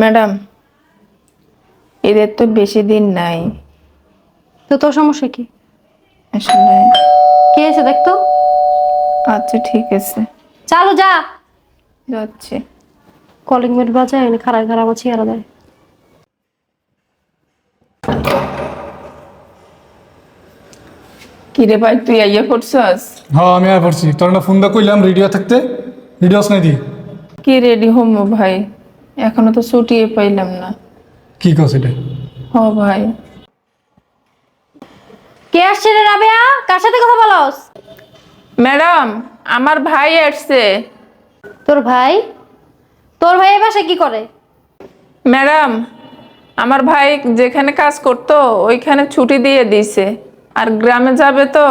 Madam এদের তো বেশি দিন নাই। তো তোর সমস্যা কি? আসলে কি হয়েছে দেখতো? আচ্ছা ঠিক আছে। চালু যা। যাচ্ছে। কলিং বেল বাজায় এনে খারাপ খারাপ আছে আর দেয়। কিরে ভাই তুই আইয়া করছস হ্যাঁ আমি আর পড়ছি। তোর না ফোন দা কইলাম রেডিও থাকতে। রেডিওস নাই দি কি রেডি হোম ভাই? এখনও তো ছুটিয়ে পাইলাম না। কি কস এটা? হ ভাই। কে আসছে রে রাবেয়া? কার সাথে কথা বলস? ম্যাডাম আমার ভাই আসছে। তোর ভাই? তোর ভাই এ বাসায় কি করে? ম্যাডাম আমার ভাই যেখানে কাজ করতো ওইখানে ছুটি দিয়ে দিছে। আর গ্রামে যাবে তো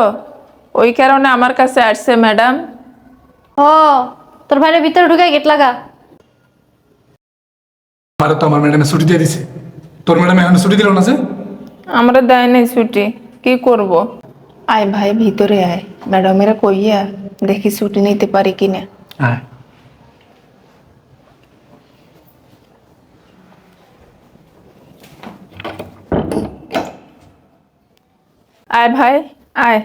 ওই কারণে আমার কাছে আসছে ম্যাডাম। ও তোর ভাইয়ের ভিতরে ঢুকে গেট লাগা। আমার তো আমার ম্যাডামে ছুটি দিয়ে দিছে। তোর ম্যাডাম এখন ছুটি দিল না যে? আমরা দেয় নাই ছুটি কি করব? আয় ভাই ভিতরে আয়। ম্যাডামেরা কইয়া দেখি ছুটি নিতে পারি কিনা। হ্যাঁ আয় ভাই আয়।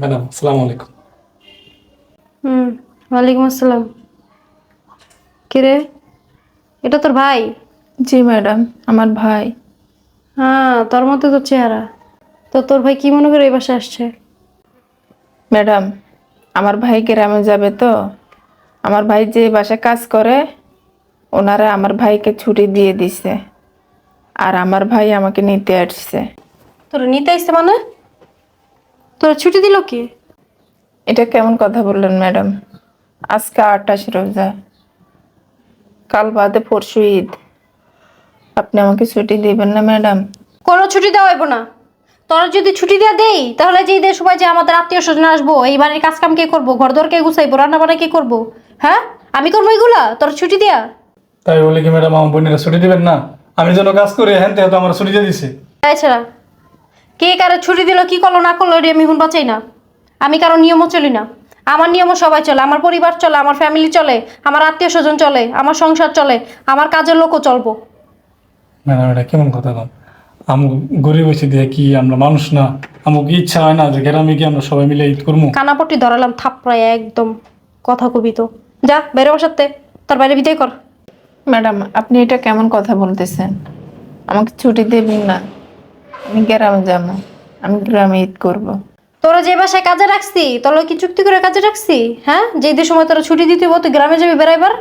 ম্যাডাম আসসালামু আলাইকুম। হুম ওয়ালাইকুম আসসালাম। কিরে? এটা তোর ভাই? জি ম্যাডাম আমার ভাই। হ্যাঁ তোর মতো তোর চেহারা। তো তোর ভাই কি মনে করে এই বাসায় আসছে? ম্যাডাম আমার ভাই গ্রামে যাবে তো। আমার ভাই যে বাসায় কাজ করে ওনারা আমার ভাইকে ছুটি দিয়ে দিছে। আর আমার ভাই আমাকে নিতে আসছে। তোর নিতে আসছে মানে? তোর ছুটি দিল কি? এটা কেমন কথা বললেন ম্যাডাম? আজকে আটাশ রোজা। কাল বাদে পরশু ঈদ। আপনি আমাকে ছুটি দিবেন না ম্যাডাম? কোনো ছুটি দেওয়া হইব না। তোর যদি ছুটি দেওয়া দেই তাহলে যে ঈদের সময় যে আমাদের আত্মীয় স্বজন আসব এই বাড়ির কাজ কাম কে করব ঘর দর কে গুছাইবো রান্না বান্না কে করব হ্যাঁ? আমি করব এগুলা? তোর ছুটি দেয়া? তাই বলে কি ম্যাডাম আমার বোনেরা ছুটি দিবেন না? আমি যেন কাজ করি হ্যাঁ তো আমার ছুটি দিয়ে দিছে। এছাড়া কে কারও ছুটি দিল কি করল না করল আমি হুন বাঁচাই না। আমি কারও নিয়মও চলি না। আমার নিয়মও সবাই চলে আমার পরিবার চলে আমার ফ্যামিলি চলে আমার আত্মীয় স্বজন চলে আমার সংসার চলে আমার কাজের লোকও চলবো। ম্যাডাম এটা কেমন কথা কম? আমি গরিব হয়েছি দিয়ে কি আমরা মানুষ না? আমার কি ইচ্ছা হয় না যে গ্রামে কি আমরা সবাই মিলে ঈদ করব কানাপট্টি ধরালাম থাপড়ায় একদম কথা কবি তো। যা বেরো বসাতে তোর বাইরে বিদায় কর। ম্যাডাম আপনি এটা কেমন কথা বলতেছেন? আমাকে ছুটি দেবেন না। আমি গ্রামে যাব আমি গ্রামে ঈদ করব। তোরা যে বাসায় কাজে রাখছি তোরা কি চুক্তি করে কাজে রাখছি? হ্যাঁ? যে ঈদের সময় তোরা ছুটি দিতে হব তুই গ্রামে যাবি বেড়াইবার?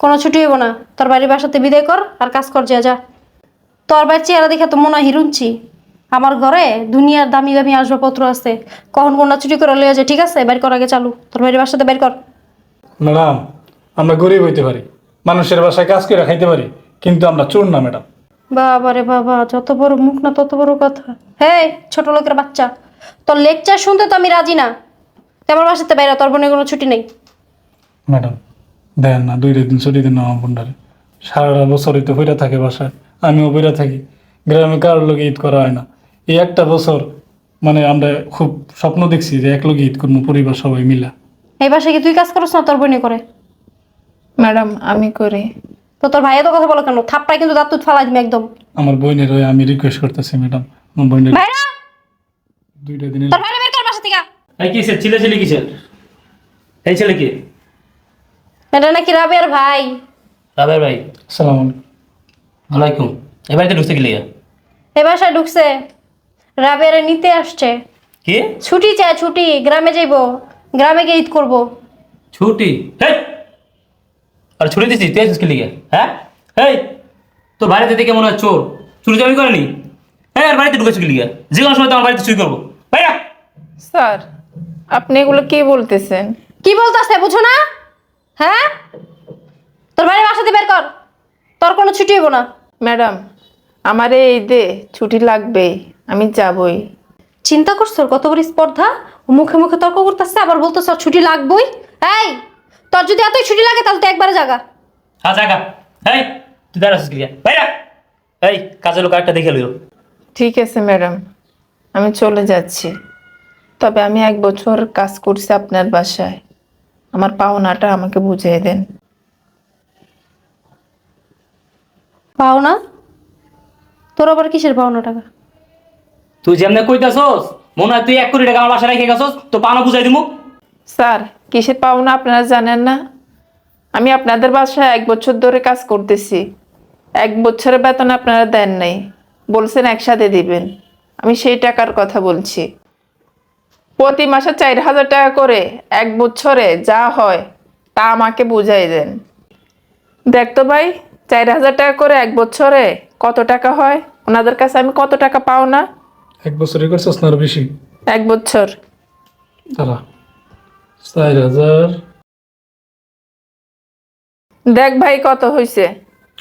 কোনো ছুটি হইব না। তোর বাড়ির বাসাতে বিদায় কর আর কাজ কর যা যা। তোর বাড়ির চেহারা দেখে তো মনে হয় হিরুনছি আমার ঘরে দুনিয়ার দামি দামি আসবাবপত্র আছে। কখন কোনটা ছুটি করে লইয়া যায় ঠিক আছে? বের কর আগে চালু। তোর বাড়ির বাসাতে বের কর। ম্যাডাম আমরা গরিব হইতে পারি। মানুষের বাসায় কাজ করে খাইতে পারি। কিন্তু আমরা চোর না ম্যাডাম। বাবা রে বাবা যত বড় মুখ না তত বড় কথা। হে ছোট লোকের বাচ্চা। তোর লেকচার শুনতে তো আমি রাজি না। তুই আমার বাসাতে বাইরে তোর বোনের কোনো ছুটি নেই। ম্যাডাম দেন না দুই দিন ছুটি দিন আমার বোনটারে। সারা বছরই তো বইরা থাকে বাসায় আমিও বইরা থাকি। গ্রামে কারোর লোক ঈদ করা হয় না। এই একটা বছর মানে আমরা খুব স্বপ্ন দেখছি যে এক লোক ঈদ করব পরিবার সবাই মিলা। এই বাসায় কি তুই কাজ করছ না তোর বোনে করে? ম্যাডাম আমি করি। তো তোর ভাইয়া তো কথা বলো কেন? থাপ্পায় কিন্তু দাঁত তুত ফালাই দিবি একদম। আমার বোনের হয়ে আমি রিকোয়েস্ট করতেছি ম্যাডাম। আমার বোনের ভাইরা দুইটা দিনের তোর ভাইরা বের কর বাসা থেকে। এই কিসের ছিলে? ছিলে কিসের? এই ছেলে কি? এটা নাকি রাবের ভাই। রাবের ভাই। সালাম আলাইকুম। ওয়ালাইকুম। এই বাড়িতে কি গেলি এই বাসায় ঢুকছে। রাবের নিতে আসছে। কি? ছুটি চায় ছুটি। গ্রামে যাইবো। গ্রামে গিয়ে ঈদ করব। ছুটি? হেই! আর ছুটি দিছিস? তুই আসিস কি লিগে? হ্যাঁ? এই তোর বাড়িতে দেখে মনে হয় চোর। চুরি চাবি করেনি? হ্যাঁ আর বাড়িতে ঢুকেছি কি লিগে? যে কোনো সময় তোমার বাড়িতে চুরি করব। স্যার আপনি এগুলো কি বলতেছেন? কি বলতাছে বুঝো না? হ্যাঁ? তোর ভাইয়ের বাসাতে বের কর। তোর কোনো ছুটি হইব না। ম্যাডাম আমার এই ঈদে ছুটি লাগবে আমি যাবই। চিন্তা করছ কত বড় স্পর্ধা? ও মুখে মুখে তর্ক করতেছে আবার বলতেছ ওর ছুটি লাগবেই? এই তোর যদি এতই ছুটি লাগে তাহলে তো একবারে জাগা। হ্যাঁ জাগা। এই তুই দাঁড়া আসিস কি লিগে ভাইয়া এই কাজের লোক একটা দেখে লইও। ঠিক আছে ম্যাডাম আমি চলে যাচ্ছি। তবে আমি এক বছর কাজ করছি আপনার বাসায়। আমার পাওনাটা আমাকে বুঝিয়ে দেন। পাওনা? তোর আবার কিসের পাওনা টাকা? তুই যেমনে কইতাছস মনে হয় তুই এক কোটি টাকা আমার বাসায় রেখে গেছস তো পানো বুঝাই দিমু। স্যার কিসের পাওনা আপনারা জানেন না? আমি আপনাদের বাসায় এক বছর ধরে কাজ করতেছি। এক বছরের বেতন আপনারা দেন নাই। বলছেন একসাথে দিবেন। আমি সেই টাকার কথা বলছি। প্রতি মাসে চার হাজার টাকা করে এক বছরে যা হয় তা আমাকে বুঝাই দেন। দেখতো ভাই চার হাজার টাকা করে এক বছরে কত টাকা হয়? ওনাদের কাছে আমি কত টাকা পাও না? এক বছরে করছিস না বেশি? এক বছর। তারা চার হাজার। দেখ ভাই কত হয়েছে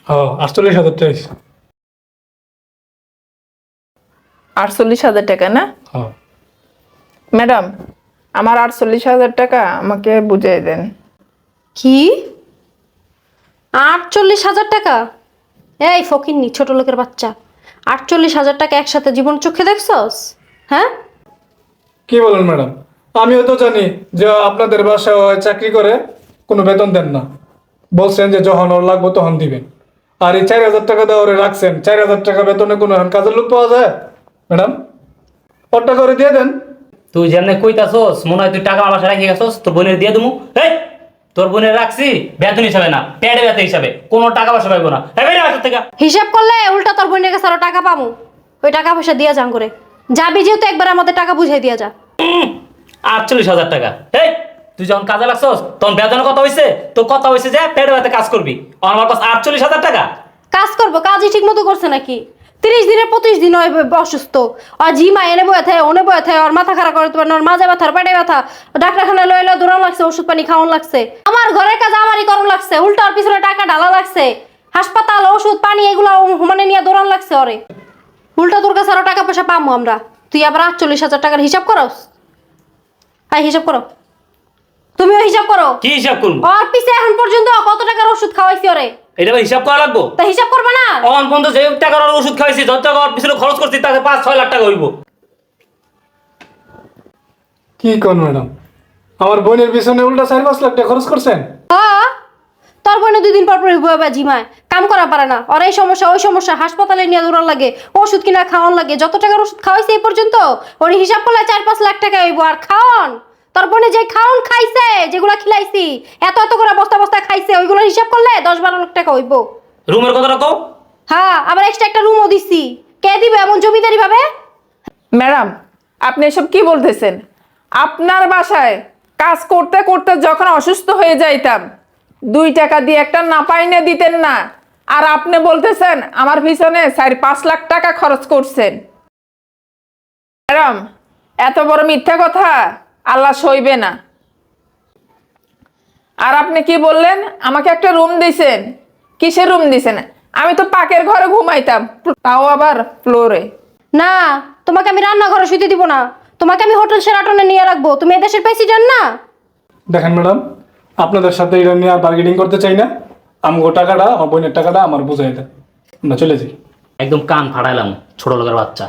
হ্যাঁ আটচল্লিশ হাজার টাকা আটচল্লিশ হাজার টাকা না? হ্যাঁ ম্যাডাম আমার আটচল্লিশ হাজার টাকা আমাকে বুঝিয়ে দেন। কি? আটচল্লিশ হাজার টাকা? এই ফকিন্নি ছোট লোকের বাচ্চা। আটচল্লিশ হাজার টাকা একসাথে জীবন চোখে দেখছস? হ্যাঁ? কি বলেন ম্যাডাম? আমিও তো জানি যে আপনাদের বাসায় চাকরি করে কোনো বেতন দেন না। বলছেন যে যখন ওর লাগবে তখন দিবেন। আর এই চার হাজার টাকা দেওয়া ওরে রাখছেন চার হাজার টাকা বেতনে কোনো এখন কাজের লোক পাওয়া যায়? ম্যাডাম ওর টাকা ওরে দিয়ে দেন। তুই যেমনে কইতাছস মনে হয় তুই টাকা আমার বাসায় রেখে গেছস তোর বোনের দিয়ে দিমু এই তোর বোনের রাখছি বেতন হিসাবে না পেড়ে বেতন হিসাবে কোনো টাকা পয়সা পাইবো না। হ্যাঁ বেরিয়ে বাসার থেকে। হিসাব করলে উল্টা তোর বোনের কাছে আরও টাকা পাবো। ওই টাকা পয়সা দিয়া যান করে। যাবি যেহেতু একবার আমাদের টাকা বুঝাই দিয়া যা। আটচল্লিশ হাজার টাকা। এই তুই যখন কাজে লাগছস তখন বেতন কথা হয়েছে তোর কথা হয়েছে যে পেড়ে বেতে কাজ করবি। আমার কাছে আটচল্লিশ হাজার টাকা। কাজ করব কাজই ঠিক মতো করছে নাকি? তিরিশ দিনে পঁচিশ দিন হয় অসুস্থ। আর জিমা এনে বয়ে থাকে ওনে বয়ে থাকে ওর মাথা খারাপ করে তোমার মাঝে ব্যথা পেটে ব্যথা। ডাক্তারখানা লয়ে লয়ে দৌড়ানো লাগছে ওষুধ পানি খাওয়ানো লাগছে। আমার ঘরের কাজ আমারই করণ লাগছে উল্টা ওর পিছনে টাকা ঢালা লাগছে। হাসপাতাল ওষুধ পানি এগুলো মানে নিয়ে দৌড়ানো লাগছে ওরে। উল্টা তোর কাছে আরও টাকা পয়সা পাবো আমরা। তুই আবার আটচল্লিশ হাজার টাকার হিসাব করস? হ্যাঁ হিসাব করো। তুমিও হিসাব করো। কি হিসাব করব? ওর পিছে এখন পর্যন্ত কত টাকার ওষুধ খাওয়াইছি ওরে? এটা হিসাব করা লাগবো? তা হিসাব করবে না। অন পর্যন্ত যে টাকার ওষুধ খাইছি যত টাকা পিছনে খরচ করছি তাতে পাঁচ ছয় লাখ টাকা হইব। কি কোন ম্যাডাম? আমার বোনের পিছনে উল্টা চার পাঁচ লাখ টাকা খরচ করছেন? হ্যাঁ তোর বোনে দুই দিন পর পর বয়ে জিমায়। কাম করা পারে না। আর এই সমস্যা ওই সমস্যা হাসপাতালে নিয়ে দৌড়ান লাগে ওষুধ কিনা খাওয়ান লাগে যত টাকার ওষুধ খাওয়াইছে এই পর্যন্ত ওর হিসাব করলে চার পাঁচ লাখ টাকা হইব। আর খাওয়ান! তোর বোনে যে খাওন খাইছে যেগুলা খিলাইছি এত এত করে বস্তা বস্তা খাইছে ওইগুলো হিসাব করলে দশ বারো লাখ টাকা হইব। রুমের কথাটা কও হ্যাঁ আবার এক্সট্রা একটা রুমও দিছি। কে দিবে এমন জমিদারি ভাবে? ম্যাডাম আপনি এসব কি বলতেছেন? আপনার বাসায় কাজ করতে করতে যখন অসুস্থ হয়ে যাইতাম দুই টাকা দিয়ে একটা নাপাইনে দিতেন না। আর আপনি বলতেছেন আমার পিছনে চার পাঁচ লাখ টাকা খরচ করছেন। ম্যাডাম এত বড় মিথ্যা কথা। আল্লাহ সইবে না। আর আপনি কি বললেন? আমাকে একটা রুম দিছেন। কিসের রুম দিছেন? আমি তো পাকের ঘরে ঘুমাইতাম। তাও আবার ফ্লোরে। না তোমাকে আমি রান্নাঘরে শুতে দিব না। তোমাকে আমি হোটেল সেরাটনে নিয়ে রাখব। তুমি এদেশের প্রেসিডেন্ট না? দেখেন ম্যাডাম আপনাদের সাথে এটা নিয়ে আর বার্গেনিং করতে চাই না। আমগো টাকাটা আমার বোনের টাকাটা আমার বুঝাই দেন। আমরা চলে যাই। একদম কান ফাড়াইলাম ছোট লোকের বাচ্চা।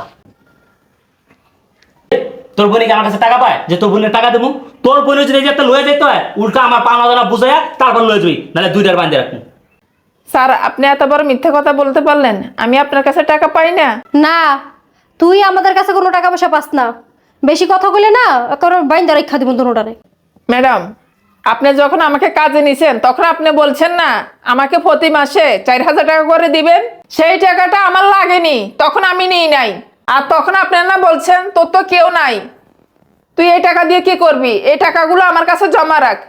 তোর বোনে কি আমার কাছে টাকা পায়? যে তোর বোনের টাকা দেবো? তোর বোনের যদি এই যে একটা লয়ে যেতে হয় উল্টা আমার পাওনা দানা বুঝাইয়া তারপর লয়ে যাবি নাহলে দুইটার বান্ধে রাখব। স্যার আপনি এত বড় মিথ্যা কথা বলতে পারলেন। আমি আপনার কাছে টাকা পাই না। না তুই আমাদের কাছে কোনো টাকা পয়সা পাস না। বেশি কথা বলে না কারণ বাইন্দা রেখা দিব দুটারে ম্যাডাম আপনি যখন আমাকে কাজে নিছেন তখন আপনি বলছেন না আমাকে প্রতি মাসে চার হাজার টাকা করে দিবেন? সেই টাকাটা আমার লাগেনি তখন আমি নিই নাই। আর তখন আপনার না বলছেন, তোর তো কেউ নাই। তুই এই টাকা দিয়ে কি করবি? এই টাকাগুলো আমার কাছে জমা রাখ।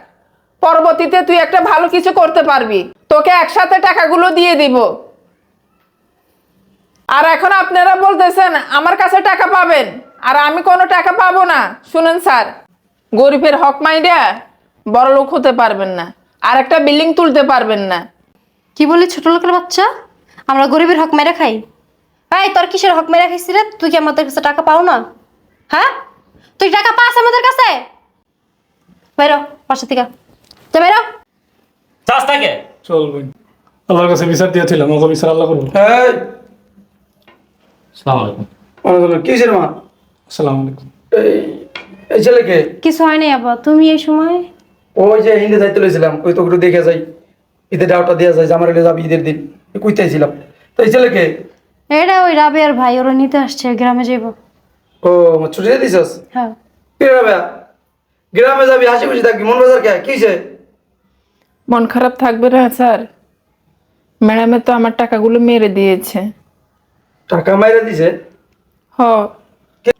পরবর্তীতে তুই একটা ভালো কিছু করতে পারবি। তোকে একসাথে টাকাগুলো দিয়ে দিব। আর এখন আপনারা বলতেছেন, আমার কাছে টাকা পাবেন, আর আমি কোনো টাকা পাবো না। শুনেন স্যার, গরিবের হক মাইরা বড় লোক হতে পারবেন না, আর একটা বিল্ডিং তুলতে পারবেন না। কি বলি ছোট লোকের বাচ্চা? আমরা গরিবের হক মেরে খাই। এই তোর কিসের হক মেরে খাইছি রে? তুই কি আমাদের কাছে টাকা পাও না? হ্যাঁ? তুই টাকা পাস আমাদের কাছে? বেরো পাশে থেকে। যা বেরো চাষ থাকে চল বোন আল্লাহর কাছে বিচার দিয়েছিলাম ওকে বিচার আল্লাহ করব এই, সালাম আলাইকুম। ওয়ালাইকুম, কিসের মা? আসসালামু আলাইকুম। এই ছেলেকে? কিছু হয় নাই আবার তুমি এই সময়? ওই যে হিন্দে যাইতে লইছিলাম ওই তো একটু দেখে যাই। ঈদের ডাউটা দেওয়া যায় যে আমার এলে যাবি ঈদের দিন। কুইতাইছিলাম। তো এই ছেলেকে? এটা ওই রাবের ভাই ওরা নিতে আসছে গ্রামে যাইব। ও আমার ছুটি দিয়ে দিছস? হ্যাঁ। কি হবে গ্রামে যাবি হাসি খুশি থাকবি মন বাজার কে কিসে মন খারাপ থাকবে না স্যার ম্যাডামে তো আমার টাকাগুলো মেরে দিয়েছে। টাকা মাইরা দিছে? হ।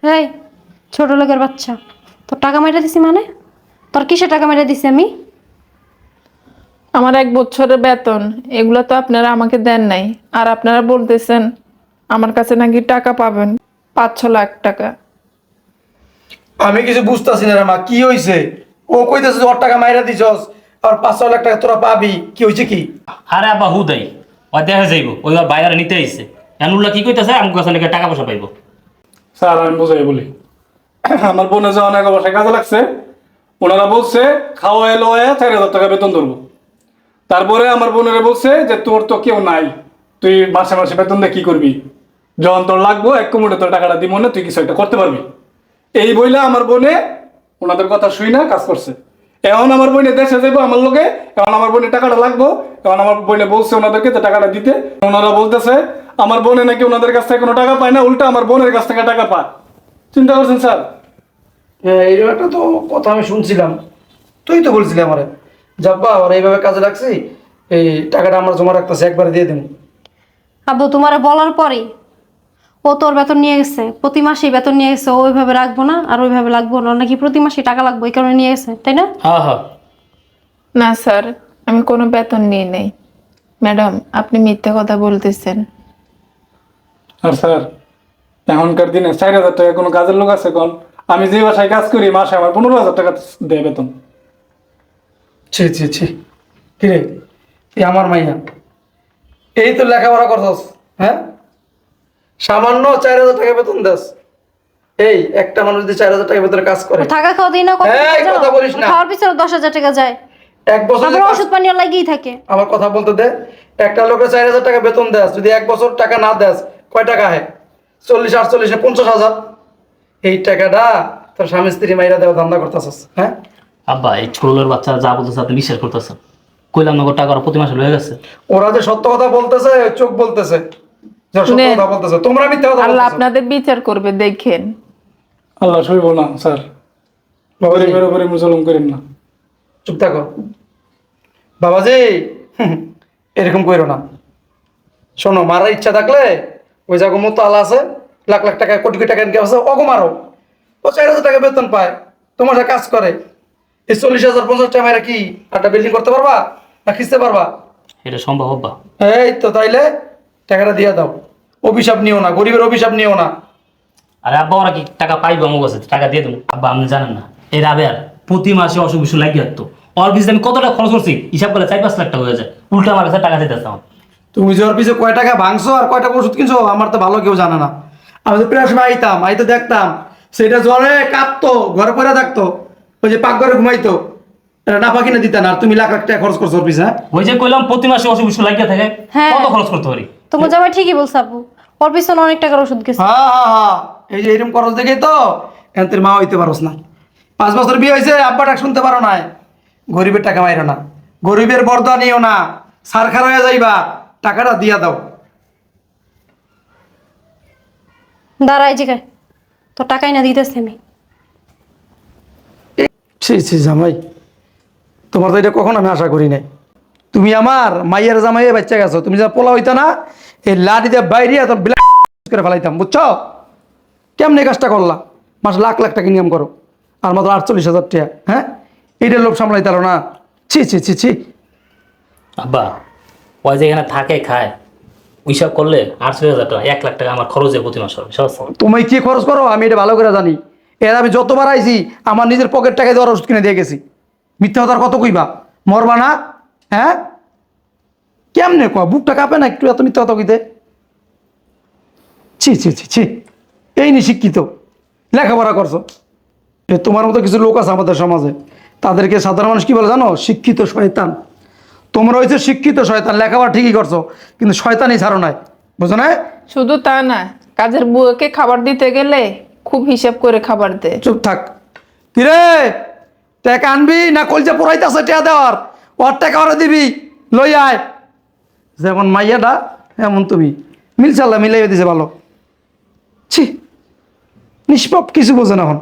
এই ছোট লোকের বাচ্চা তোর টাকা মেরে দিছি মানে? তোর কিসে টাকা মেরে দিছি আমি? আমার এক বছরের বেতন এগুলো তো আপনারা আমাকে দেন নাই আর আপনারা বলতেছেন আমার কাছে নাকি টাকা পাবেন পাঁচ ছ লাখ টাকা। আমি কিছু বুঝতেছি না রে মা কি হইছে? ও কইতেছে ওর টাকা মাইরা দিছস আর পাঁচ ছ লাখ টাকা তোরা পাবি কি হয়েছে কি? আরে আব্বা হুদাই ওই দেখা যাইব ওই ওর বাইরে নিতে আইছে। এনুল্লা কি কইতেছে? আমার কাছে নাকি টাকা পয়সা পাইবো। স্যার আমি বুঝাই বলি। আমার বোনের যে অনেক অবশ্যই কাজে লাগছে। ওনারা বলছে খাওয়া এলো চার হাজার টাকা বেতন ধরবো। তারপরে আমার বোনেরা বলছে যে তোর তো কেউ নাই। তুই মাসে মাসে বেতন দিয়ে কি করবি? যখন তোর লাগবো এক কুমুটে তোর টাকাটা দিব না তুই কিছু একটা করতে পারবি। এই বইলে আমার বোনে ওনাদের কথা শুই না কাজ করছে। এখন আমার বোনে দেশে যাব আমার লোকে এখন আমার বোনে টাকাটা লাগবো এখন আমার বোনে বলছে ওনাদেরকে তো টাকাটা দিতে। ওনারা বলতেছে আমার বোনে নাকি ওনাদের কাছ থেকে কোনো টাকা পায় না উল্টা আমার বোনের কাছ থেকে টাকা পায়। চিন্তা করছেন স্যার? হ্যাঁ এই একটা তো কথা আমি শুনছিলাম। তুই তো বলছিলি আমারে যাব্বা আর এইভাবে কাজে লাগছি এই টাকাটা আমরা জমা রাখতেছে একবারে দিয়ে দেবো আব্বু তোমার বলার পরেই ও তোর বেতন নিয়ে গেছে। প্রতি মাসেই বেতন নিয়ে গেছে ওইভাবে রাখব না আর ওইভাবে লাগবো না। নাকি প্রতি মাসে টাকা লাগবো এই কারণে নিয়ে গেছে তাই না? হ্যাঁ হ্যাঁ না স্যার আমি কোনো বেতন নিয়ে নেই। ম্যাডাম আপনি মিথ্যে কথা বলতেছেন। আর স্যার এখনকার দিনে চার হাজার টাকা কোনো কাজের লোক আছে কোন? আমি যে বাসায় কাজ করি মাসে আমার পনেরো হাজার টাকা দেয় বেতন। ছি ছি ছি। কিরে তুই আমার মাইয়া। এই তো লেখাপড়া করছস হ্যাঁ? সামান্য চার হাজার টাকা বেতন দেস। এই একটা মানুষ যদি চার হাজার টাকা বেতনে কাজ করে। থাকা খাওয়া দিই না টাকা কথা বলিস না। খাওয়ার পিছনে দশ হাজার টাকা যায়। এক বছর ওষুধ পানি লাগিয়েই থাকে। আমার কথা বলতে দে। একটা লোকের চার হাজার টাকা বেতন দেস যদি এক বছর টাকা না দেস কয় টাকা হয়? চল্লিশ আটচল্লিশ পঞ্চাশ হাজার? এই টাকাটা তোর স্বামী স্ত্রী মাইরা দেওয়া ধান্দা করতেছস হ্যাঁ? আব্বা এই ছোটলোর বাচ্চারা যা বলতেছে আপনি বিশ্বাস করতেছেন কইলাম না ওর টাকা ওরা প্রতি মাসে লয়ে গেছে। ওরা যে সত্য কথা বলতেছে চোখ বলতেছে। যে তোমরা আল্লাহ আপনাদের বিচার করবে দেখেন। আল্লাহ সইব না স্যার। গরিবের উপরে মুসলম করেন না। চুপ থাকো। বাবাজি এরকম কইরো না। শোনো মারার ইচ্ছা থাকলে ওই জায়গা মতো আলা আছে লাখ লাখ টাকা কোটি কোটি টাকা ইনকাম আছে অগো মারো। ও চার হাজার টাকা বেতন পায় তোমার সাথে কাজ করে। এই চল্লিশ হাজার পঞ্চাশ টাকা মেয়েরা কি একটা বিল্ডিং করতে পারবা না খিচতে পারবা? এটা সম্ভব আব্বা এই তো তাইলে টাকাটা দিয়ে দাও। অভিশাপ নিও না গরিবের অভিশাপ নিও না। আরে আব্বা ওরা কি টাকা পাইবো আমার কাছে? টাকা দিয়ে দেবো। আব্বা আপনি জানেন না এই রাবে আর প্রতি মাসে অসুখ বিসুখ লাগিয়ে তো ওর বিজনে আমি কত টাকা খরচ করছি? হিসাব করলে চার পাঁচ লাখ টাকা হয়ে যায়। উল্টা আমার কাছে টাকা দিতেছে আমার তুমি যে ওর পিছনে কয় টাকা ভাঙছো আর কয় টাকা ওষুধ কিনছো আমার তো ভালো কেউ জানে না। আমি তো প্রায় সময় আইতাম আইতে দেখতাম সেটা জ্বরে কাঁপতো ঘরে পরে থাকতো ওই যে পাকঘরে ঘুমাইতো। এটা নাফা কিনে দিতেন আর তুমি লাখ লাখ টাকা খরচ করছ ওর পিছনে ওই যে কইলাম প্রতি মাসে অসুখ বিসুখ লাগিয়ে থাকে হ্যাঁ। কত খরচ করতে পারি? তোমার জামাই ঠিকই বলছে আপু। ওর পিছনে অনেক টাকার ওষুধ গেছে। হ্যাঁ হ্যাঁ হ্যাঁ। এই যে এরকম খরচ দেখেই তো এনতের মা হইতে পারোস না। পাঁচ বছর বিয়ে হয়েছে আব্বা ডাক শুনতে পারো না গরিবের টাকা মাইরো না। গরিবের বরদা নিও না। সার খার হয়ে যাইবা। টাকাটা দিয়া দাও। দাঁড়াই যে তোর টাকাই না দিতেছে আমি। ছি ছি জামাই। তোমার তো এটা কখন আমি আশা করি নাই। তুমি আমার মাইয়ের জামাইয়ে বাচ্চা গেছো তুমি যা পোলা হইতা না এই লাঠিতে বাইরে তোর বিলাক করে ফেলাইতাম বুঝছ? কেমনি কাজটা করলা? মাস লাখ লাখ টাকা ইনকাম করো আর মাত্র আটচল্লিশ হাজার টাকা হ্যাঁ? এইটা লোভ সামলাইতারো না। ছি ছি ছি ছি। আব্বা ওই যে এখানে থাকে খায়। হিসাব করলে আটচল্লিশ হাজার টাকা এক লাখ টাকা আমার খরচ হয় প্রতি মাসে তুমি কি খরচ করো? আমি এটা ভালো করে জানি। এর আমি যতবার আইছি আমার নিজের পকেট টাকায় দেওয়ার ওষুধ কিনে দিয়ে গেছি। মিথ্যা কথার কত কইবা? মরবা না? হ্যাঁ? কেমনে কয়? বুকটা কাঁপে না একটু এত মিথ্যা কথা কইতে? ছি ছি ছি ছি। এই নি শিক্ষিত। লেখাপড়া করছ। এ তোমার মতো কিছু লোক আছে আমাদের সমাজে। তাদেরকে সাধারণ মানুষ কি বলে জানো? শিক্ষিত শয়তান। তোমরা হয়েছে শিক্ষিত শয়তান। লেখাপড়া ঠিকই করছ কিন্তু শয়তানই ছাড়ো নাই। বুঝো না শুধু তা না কাজের বুয়াকে খাবার দিতে গেলে খুব হিসাব করে খাবার দেয়। চুপ থাক। কিরে টাকা আনবি না কলজা পড়াইতেছে টাকা দেওয়ার? ওর টাকা ওরা দিবি, লই আয়। যেমন মাইয়াটা, এমন তুমি। মিলছে আল্লাহ মিলাই দিছে ভালো। ছি, নিষ্পাপ কিছু বোঝে না এখন।